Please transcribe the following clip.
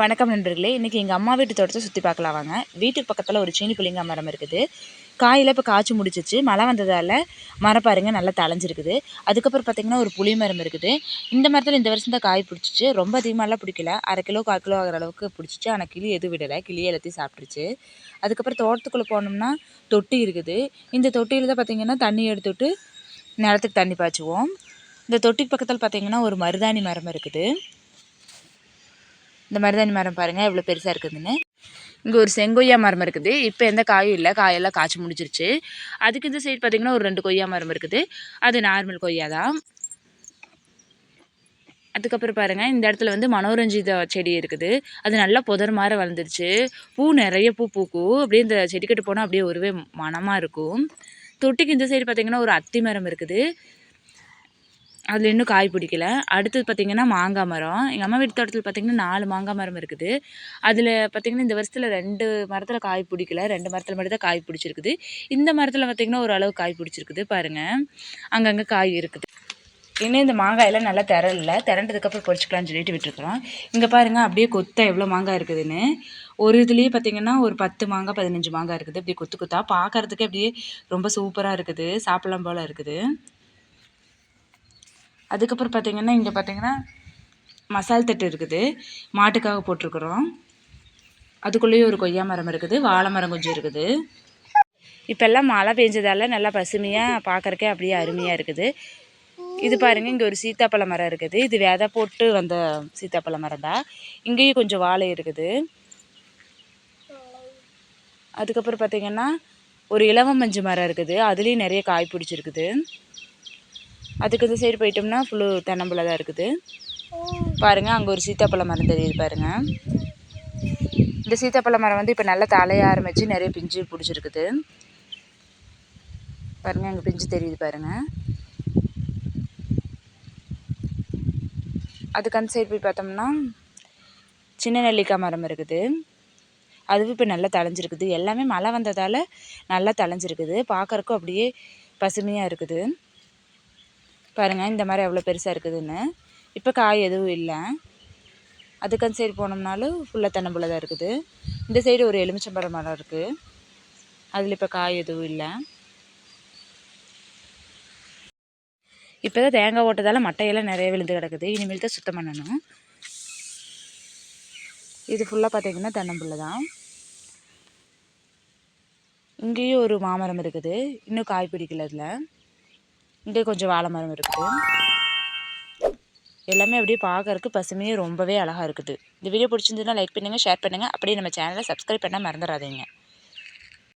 வணக்கம் நண்பர்களே. இன்றைக்கி எங்கள் அம்மா வீட்டு தோட்டத்தை சுற்றி பார்க்கலாம் வாங்க. வீட்டுக்கு பக்கத்தில் ஒரு சீனி புளிங்கா மரம் இருக்குது. காயில் இப்போ காய்ச்சி முடிச்சிச்சு. மழை வந்ததால் மரம் பாருங்கள் நல்லா தளைஞ்சிருக்குது அதுக்கப்புறம் பார்த்திங்கன்னா ஒரு புளி மரம் இருக்குது. இந்த மரத்தில் இந்த வருஷம் தான் காய் பிடிச்சிச்சு. ரொம்ப அதிகமாகலாம் பிடிக்கல. அரை கிலோ கால் கிலோ ஆகிற அளவுக்கு பிடிச்சிச்சு. ஆனால் கிளி எதுவும் விடலை. கிளி எல்லாத்தையும் சாப்பிட்ருச்சு அதுக்கப்புறம் தோட்டத்துக்குள்ளே போனோம்னா தொட்டி இருக்குது. இந்த தொட்டியில் தான் பார்த்திங்கன்னா தண்ணி எடுத்துவிட்டு நிலத்துக்கு தண்ணி பாய்ச்சுவோம். இந்த தொட்டிக்கு பக்கத்தில் பார்த்திங்கன்னா ஒரு மருதாணி மரம் இருக்குது. இந்த மருதாணி மரம் பாருங்கள் எவ்வளோ பெருசாக இருக்குதுன்னு. இங்கே ஒரு செங்கொய்யா மரம் இருக்குது. இப்போ எந்த காயும் இல்லை காயெல்லாம் காய்ச்சி முடிச்சிருச்சு அதுக்கு இந்த சைடு பார்த்திங்கன்னா ஒரு ரெண்டு கொய்யா மரம் இருக்குது. அது நார்மல் கொய்யா தான். அதுக்கப்புறம் பாருங்கள் இந்த இடத்துல வந்து மனோரஞ்சித செடி இருக்குது. அது நல்லா புதர் மாதிரி வளர்ந்துருச்சு. பூ நிறைய பூ பூக்கும். அப்படியே இந்த செடிக்கட்டு போனால் அப்படியே ஒருவே மனமாக இருக்கும். தொட்டிக்கு இந்த சைடு பார்த்திங்கன்னா ஒரு அத்தி மரம் இருக்குது. அதில் இன்னும் காய் பிடிக்கல. அடுத்தது பார்த்திங்கன்னா மாங்காய் மரம். எங்கள் அம்மா வீட்டு தோட்டத்தில் பார்த்திங்கன்னா நாலு மாங்காய் மரம் இருக்குது. அதில் பார்த்திங்கன்னா இந்த வருஷத்தில் ரெண்டு மரத்தில் காய் பிடிக்கல. ரெண்டு மரத்தில் மட்டும் தான் காய் பிடிச்சிருக்குது. இந்த மரத்தில் பார்த்திங்கன்னா ஓரளவு காய் பிடிச்சிருக்குது பாருங்கள் அங்கங்கே காய் இருக்குது. இன்னும் இந்த மாங்காயெல்லாம் நல்லா திரல திரண்டதுக்கப்புறம் பொறிச்சிக்கலாம்னு சொல்லிட்டு விட்டுருக்குறோம். இங்கே பாருங்கள் அப்படியே கொத்தா எவ்வளோ மாங்காய் இருக்குதுன்னு. ஒரு இதுலேயே பார்த்திங்கன்னா ஒரு பத்து மாங்காய் பதினஞ்சு மாங்காய் இருக்குது. அப்படியே கொத்து கொத்தா பார்க்குறதுக்கு அப்படியே ரொம்ப சூப்பராக இருக்குது. சாப்பிட்லாம் போல் இருக்குது. அதுக்கப்புறம் பார்த்திங்கன்னா இங்கே பார்த்திங்கன்னா மசால் தட்டு இருக்குது. மாட்டுக்காக போட்டிருக்குறோம். அதுக்குள்ளேயே ஒரு கொய்யா மரம் இருக்குது. வாழை மரம் கொஞ்சம் இருக்குது. இப்போல்லாம் மழை பெஞ்சதால் நல்லா பசுமையாக பார்க்குறக்கே அப்படியே அருமையாக இருக்குது. இது பாருங்கள் இங்கே ஒரு சீத்தாப்பழ மரம் இருக்குது. இது விதை போட்டு வந்த சீத்தாப்பழ மரம் தான். இங்கேயும் கொஞ்சம் வாழை இருக்குது. அதுக்கப்புறம் பார்த்திங்கன்னா ஒரு இலவம் மஞ்சு மரம் இருக்குது. அதுலேயும் நிறைய காய் பிடிச்சிருக்குது. அதுக்கு இந்த சைடு போயிட்டோம்னா ஃபுல்லு தென்னம்பிள்ளை தான் இருக்குது. பாருங்கள் அங்கே ஒரு சீத்தாப்பழ மரம் தெரியுது பாருங்கள் இந்த சீத்தாப்பழ மரம் வந்து இப்போ நல்லா தலைய ஆரம்பித்து நிறைய பிஞ்சு பிடிச்சிருக்குது. பாருங்கள் அங்கே பிஞ்சு தெரியுது பாருங்கள் அதுக்கு அந்த சைடு போய் பார்த்தோம்னா சின்ன நெல்லிக்காய் மரம் இருக்குது. அதுவும் இப்போ நல்லா தளைஞ்சிருக்குது எல்லாமே மழை வந்ததால் நல்லா தளைஞ்சிருக்குது பார்க்குறக்கும் அப்படியே பசுமையாக இருக்குது. பாருங்கள் இந்த மாதிரி எவ்வளோ பெருசாக இருக்குதுன்னு. இப்போ காய் எதுவும் இல்லை. அதுக்கு அந்த சைடு போனோம்னாலும் ஃபுல்லாக தென்னம்புள்ள தான் இருக்குது. இந்த சைடு ஒரு எலுமிச்சம்பழம் மரம் இருக்குது அதில் இப்போ காய் எதுவும் இல்லை. இப்போ தான் தேங்காய் ஓட்டதால் மட்டையெல்லாம் நிறைய விழுந்து கிடக்குது. இனிமேல் தான் சுத்தம் பண்ணணும். இது ஃபுல்லாக பார்த்திங்கன்னா தென்னம்புள்ள தான். இங்கேயும் ஒரு மாமரம் இருக்குது. இன்னும் காய் பிடிக்கல அதில். இங்கே கொஞ்சம் வாழை மரம் இருக்குது எல்லாமே அப்படியே பார்க்கறக்கு பசுமையே ரொம்பவே அழகாக இருக்குது. இந்த வீடியோ பிடிச்சிருந்ததுன்னா லைக் பண்ணுங்கள் ஷேர் பண்ணுங்கள் அப்படியே நம்ம சேனலை சப்ஸ்கிரைப் பண்ணால் மறந்துடாதீங்க.